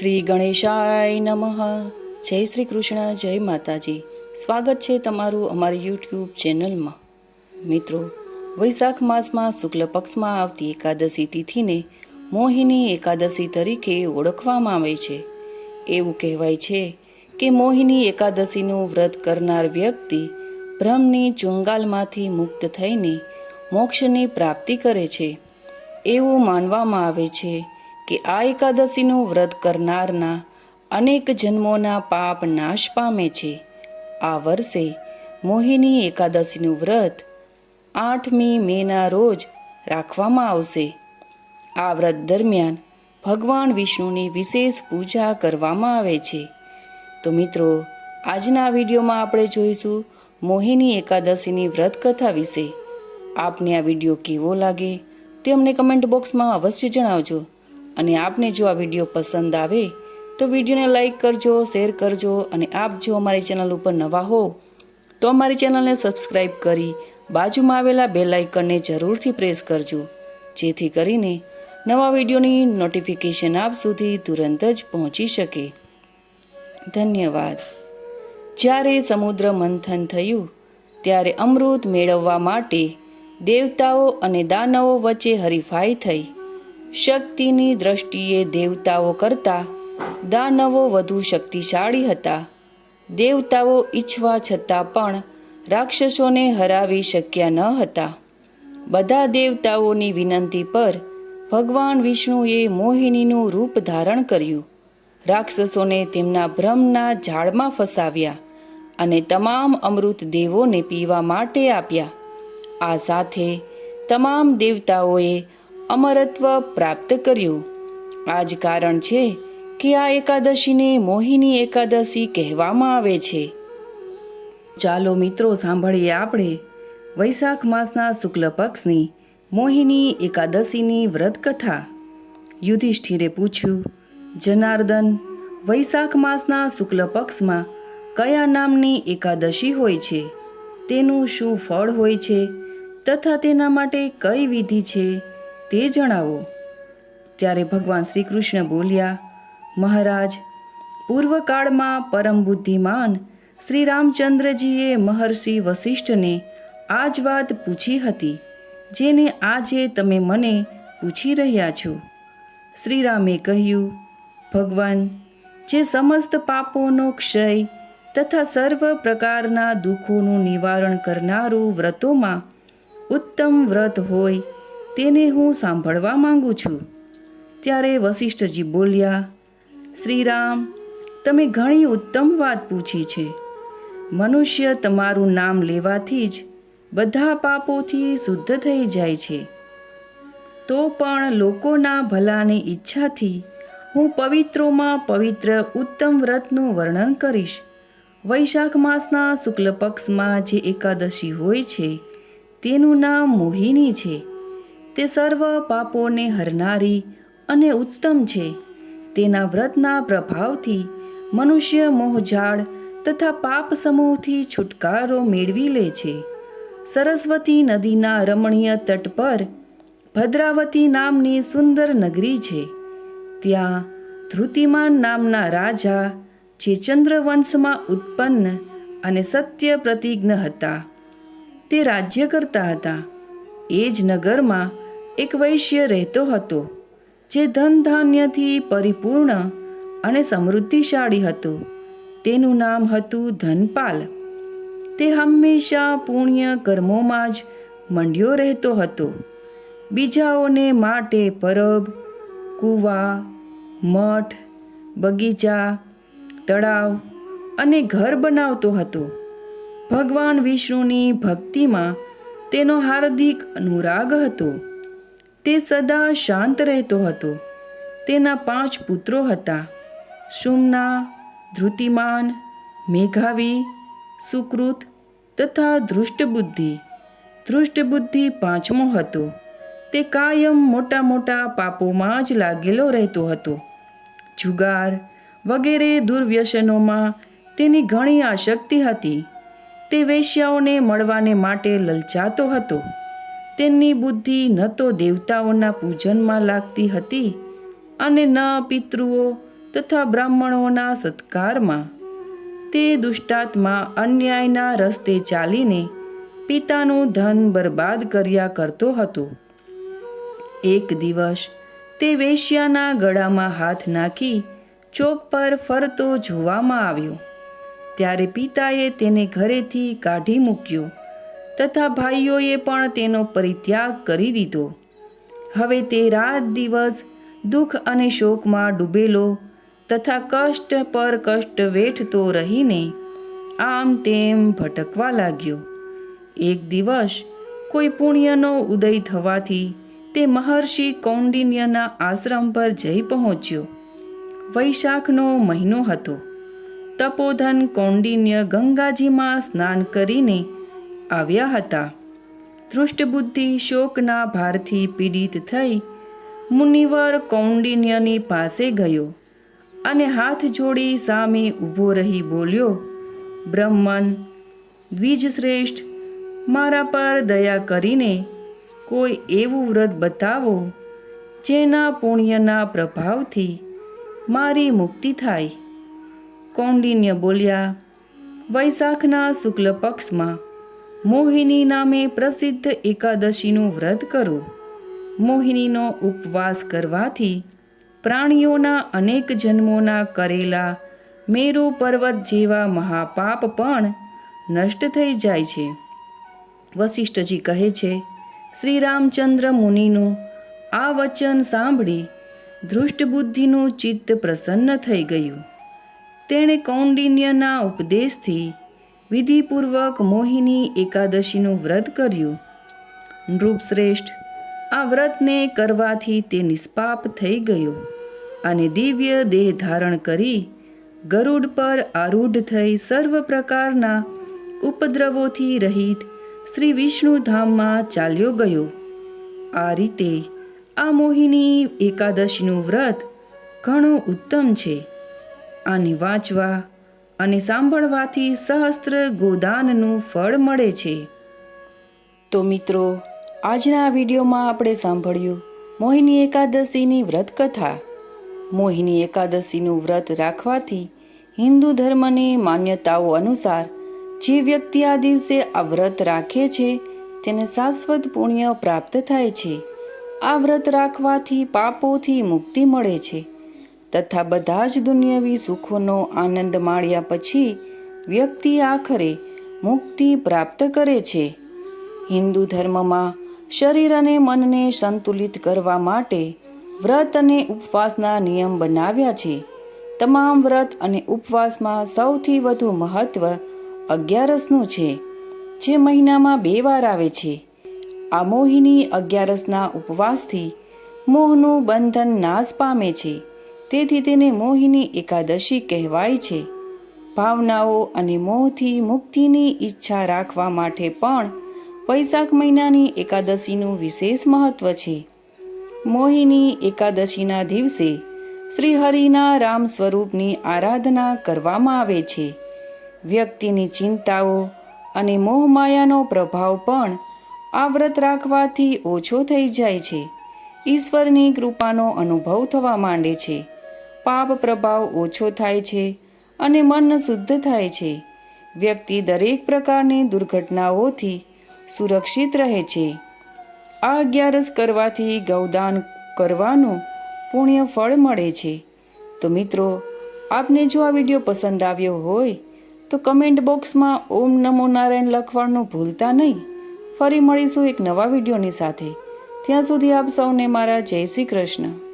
શ્રી ગણેશાય નમઃ. જય શ્રી કૃષ્ણ, જય માતાજી. સ્વાગત છે તમારું અમારી યુટ્યુબ ચેનલમાં. મિત્રો, વૈશાખ માસમાં શુક્લ પક્ષમાં આવતી એકાદશી તિથિને મોહિની એકાદશી તરીકે ઓળખવામાં આવે છે. એવું કહેવાય છે કે મોહિની એકાદશીનું વ્રત કરનાર વ્યક્તિ બ્રહ્મની ચુંગાલમાંથી મુક્ત થઈને મોક્ષની પ્રાપ્તિ કરે છે. એવું માનવામાં આવે છે કે આ એકાદશીનું વ્રત કરનારના અનેક જન્મોના પાપ નાશ પામે છે. આ વર્ષે મોહિની એકાદશીનું વ્રત આઠમી મેના રોજ રાખવામાં આવશે. આ વ્રત દરમિયાન ભગવાન વિષ્ણુની વિશેષ પૂજા કરવામાં આવે છે. તો મિત્રો, આજના વિડીયોમાં આપણે જોઈશું મોહિની એકાદશીની વ્રત કથા વિશે. આપને આ વીડિયો કેવો લાગે તે અમને કમેન્ટ બોક્સમાં અવશ્ય જણાવજો. અને આપને જો આ વીડિયો પસંદ આવે, તો વિડીયોને લાઇક કરજો, શેર કરજો અને આપ જો અમારી ચેનલ ઉપર નવા હો, તો અમારી ચેનલને સબસ્ક્રાઈબ કરી બાજુમાં આવેલા બે લાઇકનને જરૂરથી પ્રેસ કરજો, જેથી કરીને નવા વિડીયોની નોટિફિકેશન આપ સુધી તુરંત જ પહોંચી શકે. ધન્યવાદ. જ્યારે સમુદ્ર મંથન થયું, ત્યારે અમૃત મેળવવા માટે દેવતાઓ અને દાનવો વચ્ચે હરીફાઈ થઈ. શક્તિની દ્રષ્ટિએ દેવતાઓ કરતાં દાનવો વધુ શક્તિશાળી હતા. દેવતાઓ ઈચ્છવા છતાં પણ રાક્ષસોને હરાવી શક્યા ન હતા. બધા દેવતાઓની વિનંતી પર ભગવાન વિષ્ણુએ મોહિનીનું રૂપ ધારણ કર્યું. રાક્ષસોને તેમના ભ્રમના ઝાડમાં ફસાવ્યા અને તમામ અમૃત દેવોને પીવા માટે આપ્યા. આ સાથે તમામ દેવતાઓએ અમરત્વ પ્રાપ્ત કર્યું. આ જ કારણ છે કે આ એકાદશીને મોહિની એકાદશી કહેવામાં આવે છે. ચાલો મિત્રો સાંભળીએ આપણે વૈશાખ માસના શુક્લ પક્ષની મોહિની એકાદશીની વ્રત કથા યુધિષ્ઠિરે પૂછ્યું, જનાર્દન, વૈશાખ માસના શુક્લ પક્ષમાં કયા નામની એકાદશી હોય છે? તેનું શું ફળ હોય છે? તથા તેના માટે કઈ વિધિ છે? તે જણાવો. ત્યારે ભગવાન શ્રી કૃષ્ણ બોલ્યા, મહારાજ, પૂર્વકાળમાં પરમ બુદ્ધિમાન શ્રી રામચંદ્રજીએ મહર્ષિ વશિષ્ઠને આ જ વાત પૂછી હતી, જેને આજે તમે મને પૂછી રહ્યા છો. શ્રીરામે કહ્યું, ભગવાન, જે સમસ્ત પાપોનો ક્ષય તથા સર્વ પ્રકારના દુઃખોનું નિવારણ કરનારું વ્રતોમાં ઉત્તમ વ્રત હોય તેને હું સાંભળવા માંગુ છું. ત્યારે વશિષ્ઠજી બોલ્યા, શ્રીરામ, તમે ઘણી ઉત્તમ વાત પૂછી છે. મનુષ્ય તમારું નામ લેવાથી જ બધા પાપોથી શુદ્ધ થઈ જાય છે. તો પણ લોકોના ભલાની ઈચ્છાથી હું પવિત્રોમાં પવિત્ર ઉત્તમ વ્રતનું વર્ણન કરીશ. વૈશાખ માસના શુક્લ પક્ષમાં જે એકાદશી હોય છે, તેનું નામ મોહિની છે. તે સર્વ પાપોને હરનારી અને ઉત્તમ છે. તેના વ્રતના પ્રભાવથી મનુષ્ય મોહજાળ તથા પાપ સમૂહથી છુટકારો મેળવી લે છે. સરસ્વતી નદીના રમણીય તટ પર ભદ્રાવતી નામની સુંદર નગરી છે. ત્યાં ધૃતિમાન નામના રાજા, જે ચંદ્રવંશમાં ઉત્પન્ન અને સત્ય પ્રતિજ્ઞ હતા, તે રાજ્ય કરતા હતા. એ જ નગરમાં એક વૈશ્ય રહેતો હતો, જે ધન ધાન્યથી પરિપૂર્ણ અને સમૃદ્ધિશાળી હતો. તેનું નામ હતું ધનપાલ. તે હંમેશા પુણ્ય કર્મોમાં જ મંડ્યો રહેતો હતો. બીજાઓને માટે પરબ, કૂવા, મઠ, બગીચા, તળાવ અને ઘર બનાવતો હતો. ભગવાન વિષ્ણુની ભક્તિમાં તેનો હાર્દિક અનુરાગ હતો. તે સદા શાંત રહેતો હતો. તેના પાંચ પુત્રો હતા. સુમના, ધૃતિમાન, મેઘાવી, સુકૃત તથા ધૃષ્ટબુદ્ધિ. ધૃષ્ટબુદ્ધિ પાંચમો હતો. તે કાયમ મોટા મોટા પાપોમાં જ લાગેલો રહેતો હતો. જુગાર વગેરે દુર્વ્યસનોમાં તેની ઘણી આસક્તિ હતી. તે વેશ્યાઓને મળવાને માટે લલચાતો હતો. તેમની બુદ્ધિ ન તો દેવતાઓના પૂજનમાં લાગતી હતી અને ન પિતૃઓ તથા બ્રાહ્મણોના સત્કારમાં. તે દુષ્ટાત્મા અન્યાયના રસ્તે ચાલીને પિતાનું ધન બરબાદ કર્યા કરતો હતો. એક દિવસ તે વેશ્યાના ગળામાં હાથ નાખી ચોક પર ફરતો જોવામાં આવ્યો. ત્યારે પિતાએ તેને ઘરેથી કાઢી મૂક્યો તથા ભાઈઓએ પણ તેનો પરિત્યાગ કરી દીધો. હવે તે રાત દિવસ દુઃખ અને શોકમાં ડૂબેલો તથા કષ્ટ પર કષ્ટ વેઠતો રહીને આમ તેમ ભટકવા લાગ્યો. એક દિવસ કોઈ પુણ્યનો ઉદય થવાથી તે મહર્ષિ કૌંડિન્યના આશ્રમ પર જઈ પહોંચ્યો. વૈશાખનો મહિનો હતો. તપોધન કૌંડિન્ય ગંગાજીમાં સ્નાન કરીને આવ્યા હતા. ધૃષ્ટબુદ્ધિ શોકના ભારથી પીડિત થઈ મુનિવર કૌંડિન્યની પાસે ગયો અને હાથ જોડી સામે ઊભો રહી બોલ્યો, બ્રહ્મન, દ્વિજશ્રેષ્ઠ, મારા પર દયા કરીને કોઈ એવું વ્રત બતાવો જેના પુણ્યના પ્રભાવથી મારી મુક્તિ થાય. કૌંડિન્ય બોલ્યા, વૈશાખના શુક્લ પક્ષમાં મોહિની નામે પ્રસિદ્ધ એકાદશીનું વ્રત કરો. મોહિનીનો ઉપવાસ કરવાથી પ્રાણીઓના અનેક જન્મોના કરેલા મેરુ પર્વત જેવા મહાપાપ પણ નષ્ટ થઈ જાય છે. વશિષ્ઠજી કહે છે શ્રી રામચંદ્ર મુનિનું આ વચન સાંભળી ધૃષ્ટબુદ્ધિનું ચિત્ત પ્રસન્ન થઈ ગયું. તેણે કૌંડિન્યના ઉપદેશથી વિધિપૂર્વક મોહિની એકાદશીનું વ્રત કર્યું. નૃપશ્રેષ્ઠ, આ વ્રતને કરવાથી તે નિષ્પાપ થઈ ગયો અને દિવ્ય દેહ ધારણ કરી ગરુડ પર આરૂઢ થઈ સર્વ પ્રકારના ઉપદ્રવોથી રહિત શ્રી વિષ્ણુધામમાં ચાલ્યો ગયો. આ રીતે આ મોહિની એકાદશીનું વ્રત ઘણું ઉત્તમ છે. આને વાંચવા અને સાંભળવાથી સહસ્ત્ર ગોદાનનું ફળ મળે છે. તો મિત્રો, આજના વિડીયોમાં આપણે સાંભળ્યું મોહિની એકાદશીની વ્રત કથા મોહિની એકાદશીનું વ્રત રાખવાથી હિન્દુ ધર્મની માન્યતાઓ અનુસાર જે વ્યક્તિ આ દિવસે આ વ્રત રાખે છે, તેને શાશ્વત પુણ્ય પ્રાપ્ત થાય છે. આ વ્રત રાખવાથી પાપોથી મુક્તિ મળે છે. તથા બધા જ દુનિયાવી સુખોનો આનંદ માણ્યા પછી વ્યક્તિ આખરે મુક્તિ પ્રાપ્ત કરે છે. હિન્દુ ધર્મમાં શરીર અને મનને સંતુલિત કરવા માટે વ્રત અને ઉપવાસના નિયમ બનાવ્યા છે. તમામ વ્રત અને ઉપવાસમાં સૌથી વધુ મહત્વ અગિયારસનું છે, જે મહિનામાં બે વાર આવે છે. આ મોહિની અગિયારસના ઉપવાસથી મોહનું બંધન નાશ પામે છે. તેથી તેને મોહિની એકાદશી કહેવાય છે. ભાવનાઓ અને મોહથી મુક્તિની ઈચ્છા રાખવા માટે પણ વૈશાખ મહિનાની એકાદશીનું વિશેષ મહત્વ છે. મોહિની એકાદશીના દિવસે શ્રીહરિના રામ સ્વરૂપની આરાધના કરવામાં આવે છે. વ્યક્તિની ચિંતાઓ અને મોહમાયાનો પ્રભાવ પણ આ વ્રત રાખવાથી ઓછો થઈ જાય છે. ઈશ્વરની કૃપાનો અનુભવ થવા માંડે છે. પાપ પ્રભાવ ઓછો થાય છે અને મન શુદ્ધ થાય છે. વ્યક્તિ દરેક પ્રકારની દુર્ઘટનાઓથી સુરક્ષિત રહે છે. આ અગિયારસ કરવાથી ગૌદાન કરવાનું પુણ્ય ફળ મળે છે. તો મિત્રો, આપને જો આ વીડિયો પસંદ આવ્યો હોય, તો કમેન્ટ બોક્સમાં ઓમ નમો નારાયણ લખવાનું ભૂલતા નહીં. ફરી મળીશું એક નવા વિડીયોની સાથે. ત્યાં સુધી આપ સૌને મારા જય શ્રી કૃષ્ણ.